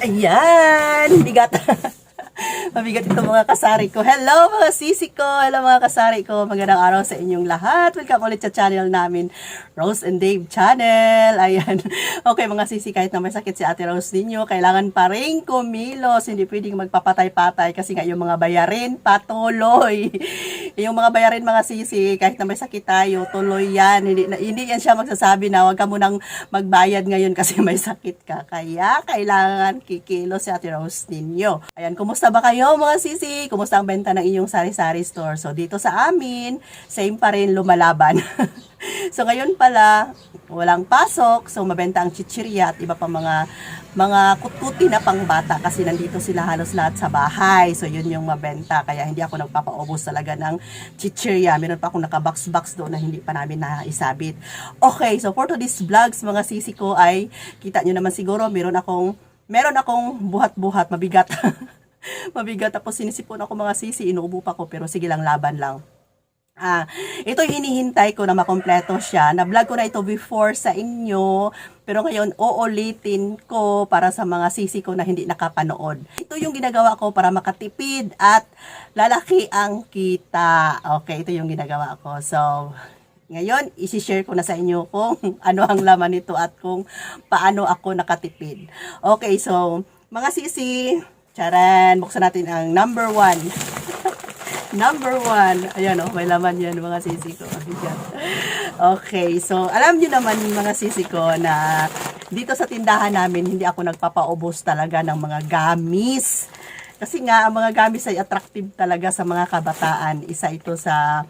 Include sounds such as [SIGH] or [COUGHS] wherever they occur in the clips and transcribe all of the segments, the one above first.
Ayan! Bigat. [LAUGHS] Mabigat ito mga kasari ko. Hello mga sisi ko! Hello mga kasari ko! Magandang araw sa inyong lahat. Welcome ulit sa channel namin, Rose and Dave Channel. Ayan. [LAUGHS] Okay mga sisi, kahit na may sakit si Ate Rose ninyo, kailangan pa rin kumilos. Hindi pwedeng magpapatay-patay kasi nga yung mga bayarin patuloy. Yung mga bayarin mga sisi, kahit na may sakit tayo, tuloy yan. Hindi, na- hindi yan siya magsasabi na huwag ka munang magbayad ngayon kasi may sakit ka. Kaya kailangan kikilos si Ate Rose ninyo. Ayan, kumusta ba kayo mga sisi? Kumusta ang benta ng inyong sari-sari store? So dito sa amin, same pa rin lumalaban. [LAUGHS] [LAUGHS] so ngayon pala, walang pasok. So mabenta ang chichirya at iba pa mga mga kutkuti na pangbata kasi nandito sila halos lahat sa bahay. So yun yung mabenta. Kaya hindi ako nagpapaubos talaga ng chichirya. Meron pa akong nakabox-box doon na hindi pa namin naisabit. Okay, so for today's vlogs mga sisi ko ay kita nyo naman siguro meron akong meron akong buhat-buhat mabigat. [LAUGHS] mabigat tapos sinisipon ako mga sisi, inuubo pa ko pero sige lang laban lang. Ah, ito hinihintay ko na makompleto siya. Na-vlog ko na ito before sa inyo, pero ngayon uulitin ko para sa mga sisi ko na hindi nakapanood. Ito yung ginagawa ko para makatipid at lalaki ang kita. Okay, ito yung ginagawa ko. So, ngayon, isi-share ko na sa inyo kung [LAUGHS] ano ang laman nito at kung paano ako nakatipid. Okay, so, mga sisi, charan, buksan natin ang number one. Number one. Ayan o, may laman yan mga sisi ko. Okay, so alam niyo naman mga sisi ko na dito sa tindahan namin, hindi ako nagpapaubos talaga ng mga gamis. Kasi nga, ang mga gamis ay attractive talaga sa mga kabataan. Isa ito sa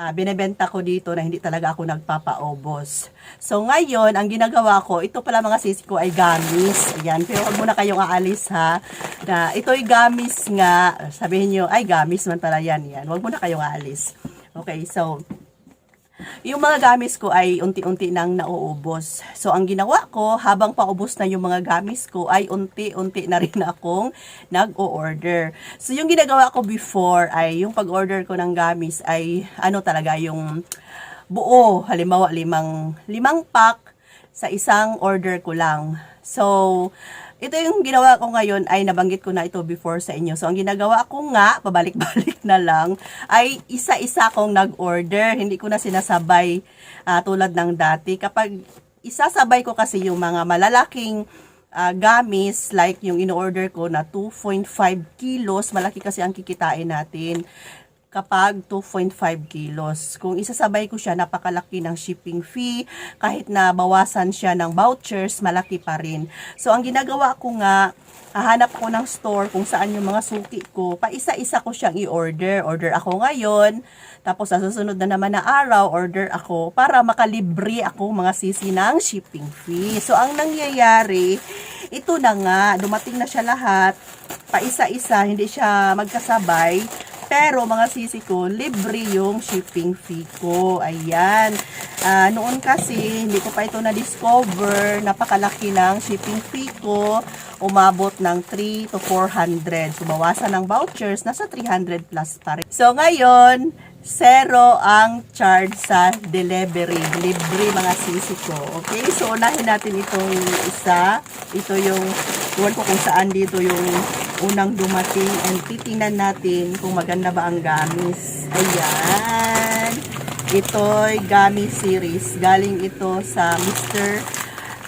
ah, binebenta ko dito na hindi talaga ako nagpapaubos. So ngayon, ang ginagawa ko, ito pala mga sisi ko ay gamis. Ayan, pero huwag muna kayong aalis ha. Na ito'y gamis nga, sabihin nyo, ay gamis man pala yan. yan. Huwag muna kayong aalis. Okay, so, yung mga gamis ko ay unti-unti nang nauubos. So, ang ginawa ko, habang paubos na yung mga gamis ko, ay unti-unti na rin [LAUGHS] akong nag-o-order. So, yung ginagawa ko before ay, yung pag-order ko ng gamis ay, ano talaga, yung buo, halimbawa limang, limang pack sa isang order ko lang. So, ito yung ginawa ko ngayon ay nabanggit ko na ito before sa inyo. So, ang ginagawa ko nga, pabalik-balik [LAUGHS] na lang, ay isa-isa kong nag-order. Hindi ko na sinasabay ah, tulad ng dati. Kapag isasabay ko kasi yung mga malalaking ah, gamis, like yung in-order ko na 2.5 kilos, malaki kasi ang kikitain natin kapag 2.5 kilos. Kung isasabay ko siya, napakalaki ng shipping fee. Kahit na bawasan siya ng vouchers, malaki pa rin. So, ang ginagawa ko nga, hahanap ko ng store kung saan yung mga suki ko. Paisa-isa ko siyang i-order. Order ako ngayon. Tapos, sa susunod na naman na araw, order ako para makalibre ako mga sisi ng shipping fee. So, ang nangyayari, ito na nga, dumating na siya lahat. Paisa-isa, hindi siya magkasabay. Pero mga sisi ko, libre yung shipping fee ko. Ayan. Ah, noon kasi, hindi ko pa ito na-discover. Napakalaki ng shipping fee ko. Umabot ng 3 to 400. So, bawasan ng vouchers, nasa 300 plus pa rin. So, ngayon, zero ang charge sa delivery. Libre mga sisi ko. Okay? So, unahin natin itong isa. Ito yung, iwan ko kung saan dito yung unang dumating and titingnan natin kung maganda ba ang gamis. Ayan. Ito'y gamis series. Galing ito sa Mr.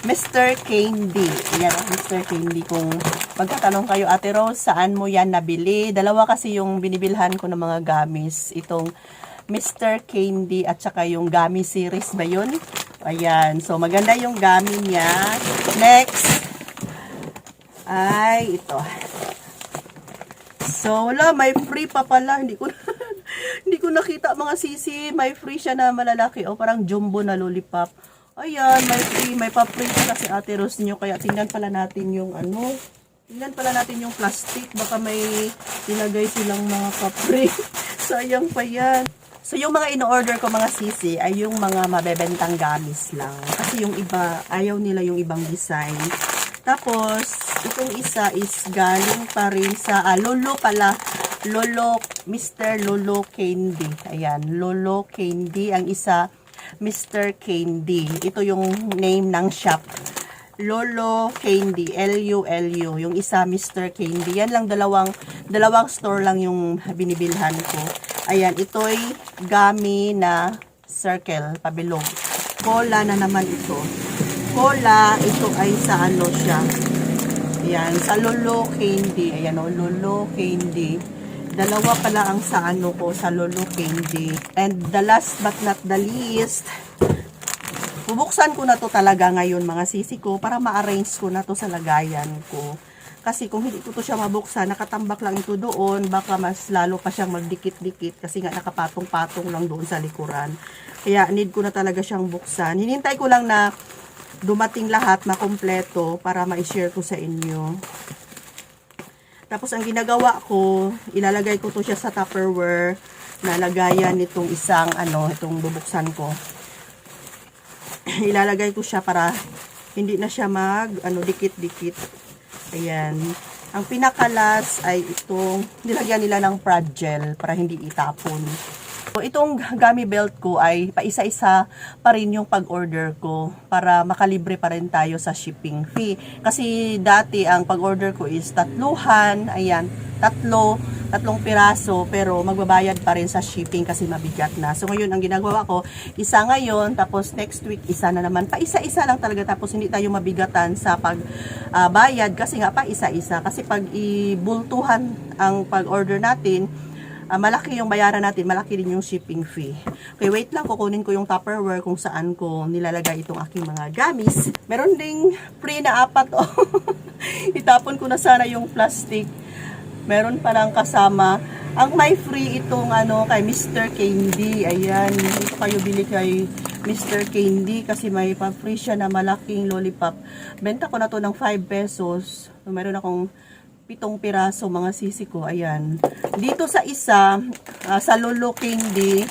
Mr. Candy. Ayan, Mr. Candy. Kung magtatanong kayo, Ate Rose, saan mo yan nabili? Dalawa kasi yung binibilhan ko ng mga gamis. Itong Mr. Candy at saka yung Gummy series ba yun? Ayan. So, maganda yung gummy niya. Next, ay ito. So, wala, may free pa pala. Hindi ko [LAUGHS] hindi ko nakita mga sisi. May free siya na malalaki. O parang jumbo na lollipop. Ayan, may free. May pa-free pala si Ate Rose niyo. Kaya tingnan pala natin yung ano. Tingnan pala natin yung plastic. Baka may ilagay silang mga pa-free. [LAUGHS] Sayang pa yan. So, yung mga in-order ko mga sisi ay yung mga mabebentang gamis lang. Kasi yung iba, ayaw nila yung ibang design. Tapos, itong isa is galing pa rin sa, ah, Lolo pala, Lolo, Mr. Lolo Candy. Ayan, Lolo Candy. Ang isa, Mr. Candy. Ito yung name ng shop Lolo Candy, L-U-L-U. Yung isa, Mr. Candy. Yan lang, dalawang, dalawang store lang yung binibilhan ko. Ayan, ito'y gami na circle, pabilog. Cola na naman ito. Cola, ito ay sa ano siya. Ayan, sa Lolo Candy. Ayan o, Lolo Candy. Dalawa pala ang sa ano ko, sa Lolo Candy. And the last but not the least, bubuksan ko na to talaga ngayon mga sisi ko para ma-arrange ko na to sa lagayan ko. Kasi kung hindi ko to siya mabuksan, nakatambak lang ito doon, baka mas lalo pa siyang magdikit-dikit kasi nga nakapatong-patong lang doon sa likuran. Kaya need ko na talaga siyang buksan. Hinintay ko lang na dumating lahat, makompleto para ma-share ko sa inyo. Tapos ang ginagawa ko, ilalagay ko to siya sa Tupperware na lagayan nitong isang ano, itong bubuksan ko. [CLEARS THROAT] ilalagay ko siya para hindi na siya mag ano dikit-dikit. Ayan. Ang pinakalas ay itong nilagyan nila ng prad-gel para hindi itapon. So, itong gummy belt ko ay paisa-isa pa rin yung pag-order ko para makalibre pa rin tayo sa shipping fee. Kasi dati ang pag-order ko is tatluhan, ayan, tatlo, tatlong piraso, pero magbabayad pa rin sa shipping kasi mabigat na. So ngayon ang ginagawa ko, isa ngayon, tapos next week isa na naman. Pa isa-isa lang talaga, tapos hindi tayo mabigatan sa pagbayad kasi nga pa isa-isa. Kasi pag ibultuhan ang pag-order natin, ah, malaki yung bayaran natin, malaki din yung shipping fee. Okay, wait lang, kukunin ko yung Tupperware kung saan ko nilalagay itong aking mga gamis. Meron ding free na apat, oh. [LAUGHS] Itapon ko na sana yung plastic. Meron pa lang kasama. Ang may free itong ano kay Mr. Candy. Ayan, dito kayo bili kay Mr. Candy kasi may pa-free siya na malaking lollipop. Benta ko na to ng 5 pesos. Meron akong pitong piraso mga sisi ko. Ayan. Dito sa isa, ah, sa Lolo Candy,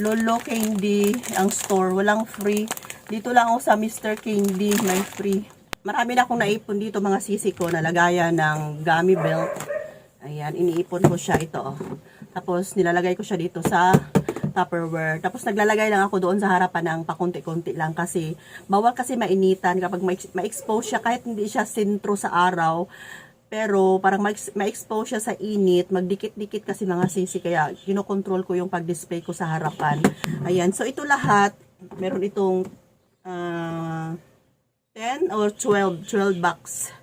Lolo Candy ang store, walang free. Dito lang ako sa Mr. Candy, may free. Marami na akong naipon dito mga sisi ko na lagayan ng gummy belt. Ayan, iniipon ko siya ito. Oh. Tapos nilalagay ko siya dito sa Tupperware. Tapos naglalagay lang ako doon sa harapan ng pakunti-kunti lang kasi bawal kasi mainitan kapag ma- ma-expose siya kahit hindi siya sentro sa araw. Pero parang ma- ma-expose siya sa init, magdikit-dikit kasi mga sisi kaya kinokontrol ko yung pag-display ko sa harapan. Ayan, so ito lahat, meron itong ah, 10 or 12, 12 bucks.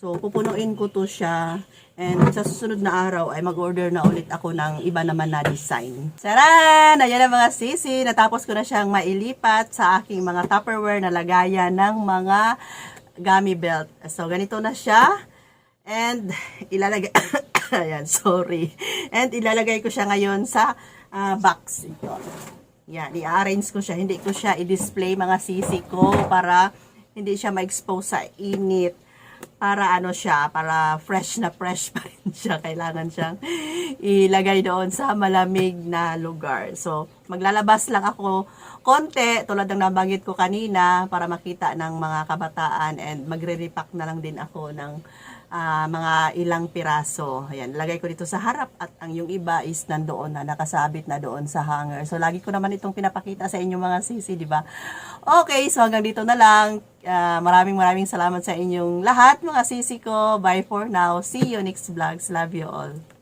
So, pupunuin ko to siya. And sa susunod na araw ay mag-order na ulit ako ng iba naman na design. Saran! Ayan na mga sisi. Natapos ko na siyang mailipat sa aking mga Tupperware na lagayan ng mga gummy belt. So, ganito na siya. And ilalagay... [COUGHS] Ayan, sorry. And ilalagay ko siya ngayon sa ah, box. Ito. Yan, i-arrange ko siya. Hindi ko siya i-display mga sisi ko para hindi siya ma-expose sa init para ano siya, para fresh na fresh [LAUGHS] pa rin siya. Kailangan siyang ilagay doon sa malamig na lugar. So, maglalabas lang ako konti, tulad ng nabanggit ko kanina, para makita ng mga kabataan and magre-repack na lang din ako ng ah, mga ilang piraso. Ayan, lagay ko dito sa harap at ang yung iba is nandoon na nakasabit na doon sa hanger. So lagi ko naman itong pinapakita sa inyo mga sisi, di ba? Okay, so hanggang dito na lang. Ah, maraming maraming salamat sa inyong lahat mga sisi ko. Bye for now. See you next vlogs. Love you all.